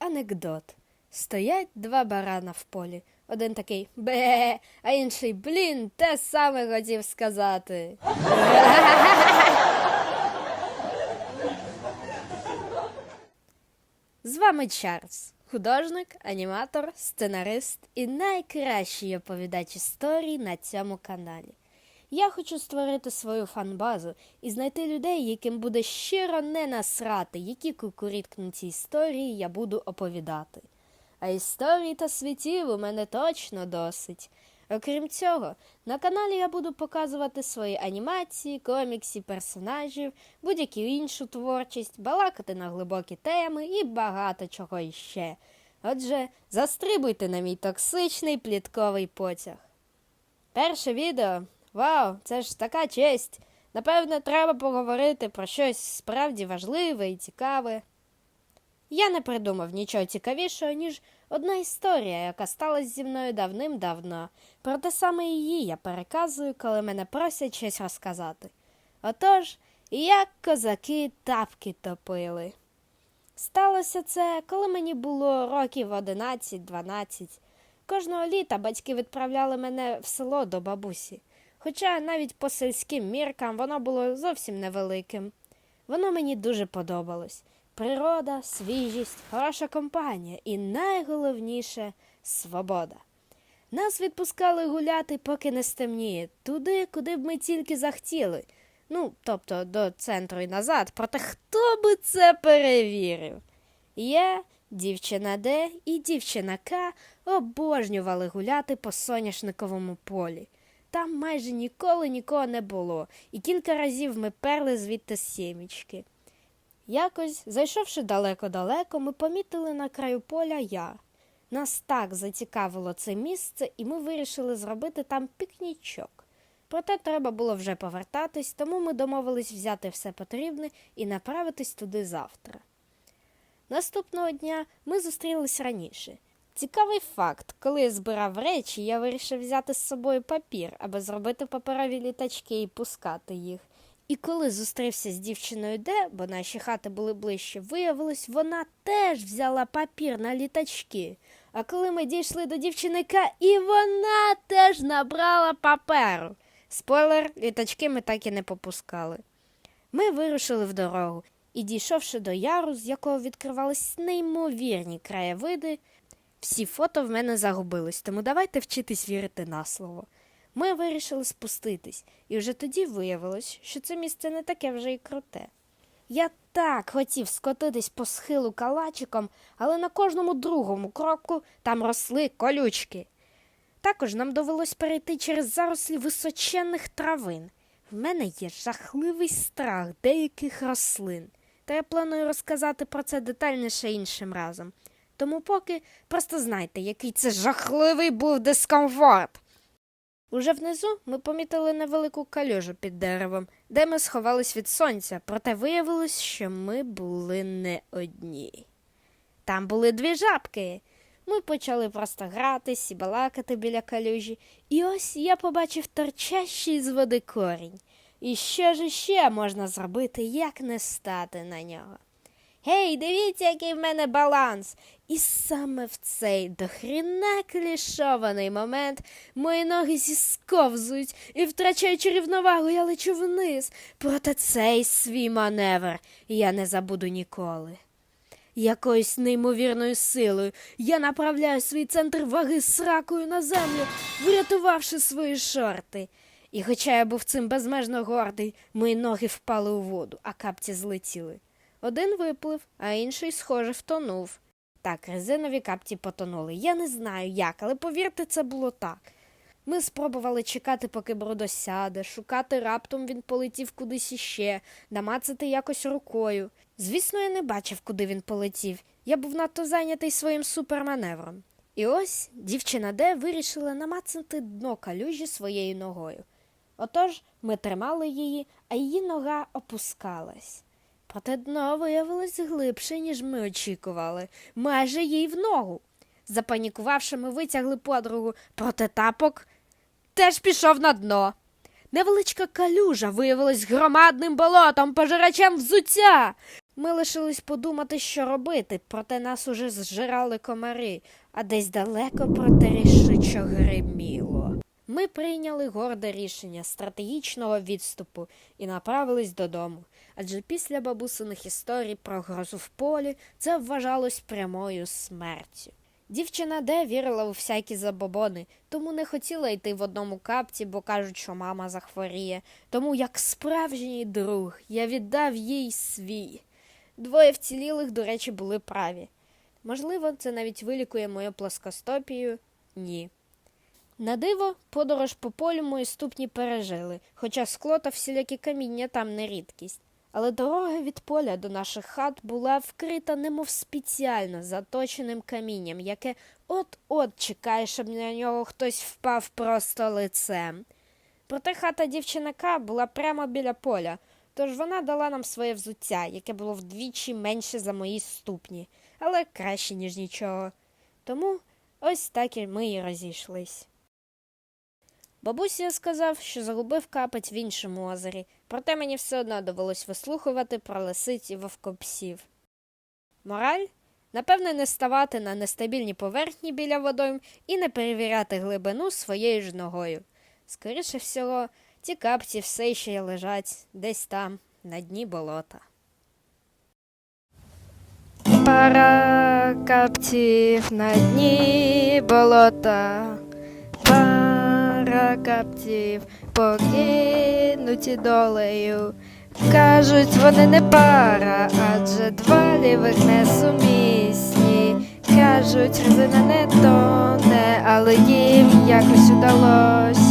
Анекдот. Стоять два барана в полі. Один такий бе, а інший блін, те саме хотів сказати. З вами Чарльз, художник, аніматор, сценарист і найкращий оповідач історій на цьому каналі. Я хочу створити свою фанбазу і знайти людей, яким буде щиро не насрати, які кукуріткнуті історії я буду оповідати. А історій та світів у мене точно досить. Окрім цього, на каналі я буду показувати свої анімації, комікси, персонажів, будь-яку іншу творчість, балакати на глибокі теми і багато чого іще. Отже, застрибуйте на мій токсичний плітковий потяг. Перше відео. Вау, це ж така честь. Напевне, треба поговорити про щось справді важливе і цікаве. Я не придумав нічого цікавішого, ніж одна історія, яка сталася зі мною давним-давно. Проте саме її я переказую, коли мене просять щось розказати. Отож, як козаки тапки топили. Сталося це, коли мені було років 11-12. Кожного літа батьки відправляли мене в село до бабусі. Хоча навіть по сільським міркам воно було зовсім невеликим. Воно мені дуже подобалось. Природа, свіжість, хороша компанія і найголовніше свобода. Нас відпускали гуляти, поки не стемніє, туди, куди б ми тільки захотіли. Ну, тобто до центру і назад. Проте хто би це перевірив? Я, дівчина Д і дівчина К обожнювали гуляти по соняшниковому полі. Там майже ніколи нікого не було, і кілька разів ми перли звідти сімічки. Якось, зайшовши далеко-далеко, ми помітили на краю поля яр. Нас так зацікавило це місце, і ми вирішили зробити там пікнічок. Проте треба було вже повертатись, тому ми домовились взяти все потрібне і направитись туди завтра. Наступного дня ми зустрілись раніше. Цікавий факт, коли я збирав речі, я вирішив взяти з собою папір, аби зробити паперові літачки і пускати їх. І коли зустрівся з дівчиною Де, бо наші хати були ближче, виявилось, вона теж взяла папір на літачки. А коли ми дійшли до дівчини і вона теж набрала паперу. Спойлер, літачки ми так і не попускали. Ми вирушили в дорогу і, дійшовши до яру, з якого відкривались неймовірні краєвиди, всі фото в мене загубились, тому давайте вчитись вірити на слово. Ми вирішили спуститись, і вже тоді виявилось, що це місце не таке вже й круте. Я так хотів скотитись по схилу калачиком, але на кожному другому кроку там росли колючки. Також нам довелось перейти через зарослі височенних травин. В мене є жахливий страх деяких рослин, та я планую розказати про це детальніше іншим разом. Тому поки просто знайте, який це жахливий був дискомфорт. Уже внизу ми помітили невелику калюжу під деревом, де ми сховались від сонця, проте виявилось, що ми були не одні. Там були дві жабки. Ми почали просто гратись і балакати біля калюжі, і ось я побачив торчащий з води корінь. І що ж іще можна зробити, як не стати на нього? Гей, дивіться, який в мене баланс. І саме в цей дохріна клішований момент мої ноги зісковзують і, втрачаючи рівновагу, я лечу вниз. Проте цей свій маневр я не забуду ніколи. Якоюсь неймовірною силою я направляю свій центр ваги сракою на землю, врятувавши свої шорти. І хоча я був цим безмежно гордий, мої ноги впали у воду, а капці злетіли. Один виплив, а інший, схоже, втонув. Так, резинові капці потонули. Я не знаю як, але повірте, це було так. Ми спробували чекати, поки Брудо сяде, шукати раптом він полетів кудись іще, намацати якось рукою. Звісно, я не бачив, куди він полетів. Я був надто зайнятий своїм суперманевром. І ось дівчина Де вирішила намацати дно калюжі своєю ногою. Отож ми тримали її, а її нога опускалась. Проте дно виявилось глибше, ніж ми очікували, майже їй в ногу. Запанікувавши, ми витягли подругу, проте тапок теж пішов на дно. Невеличка калюжа виявилась громадним болотом, пожирачем взуття. Ми лишились подумати, що робити, проте нас уже зжирали комари, а десь далеко проте гриміло. Ми прийняли горде рішення стратегічного відступу і направились додому. Адже після бабусиних історій про грозу в полі це вважалось прямою смертю. Дівчина Де вірила у всякі забобони, тому не хотіла йти в одному капці, бо кажуть, що мама захворіє. Тому, як справжній друг, я віддав їй свій. Двоє вцілілих, до речі, були праві. Можливо, це навіть вилікує мою плоскостопію? Ні. На диво, подорож по полю мої ступні пережили, хоча скло та всілякі каміння там не рідкість. Але дорога від поля до наших хат була вкрита немов спеціально заточеним камінням, яке от-от чекає, щоб на нього хтось впав просто лицем. Проте хата дівчинака була прямо біля поля, тож вона дала нам своє взуття, яке було вдвічі менше за мої ступні, але краще, ніж нічого. Тому ось так і ми і розійшлись. Бабуся сказав, що загубив капець в іншому озері, проте мені все одно довелось вислухувати про лисиць і вовкопсів. Мораль? Напевне, не ставати на нестабільній поверхні біля водойм і не перевіряти глибину своєю ж ногою. Скоріше всього, ті капці все ще лежать десь там, на дні болота. Пара капців на дні болота. Капців покинуті долею. Кажуть, вони не пара, адже два лівих несумісні. Кажуть, резина не тоне, але їм якось удалось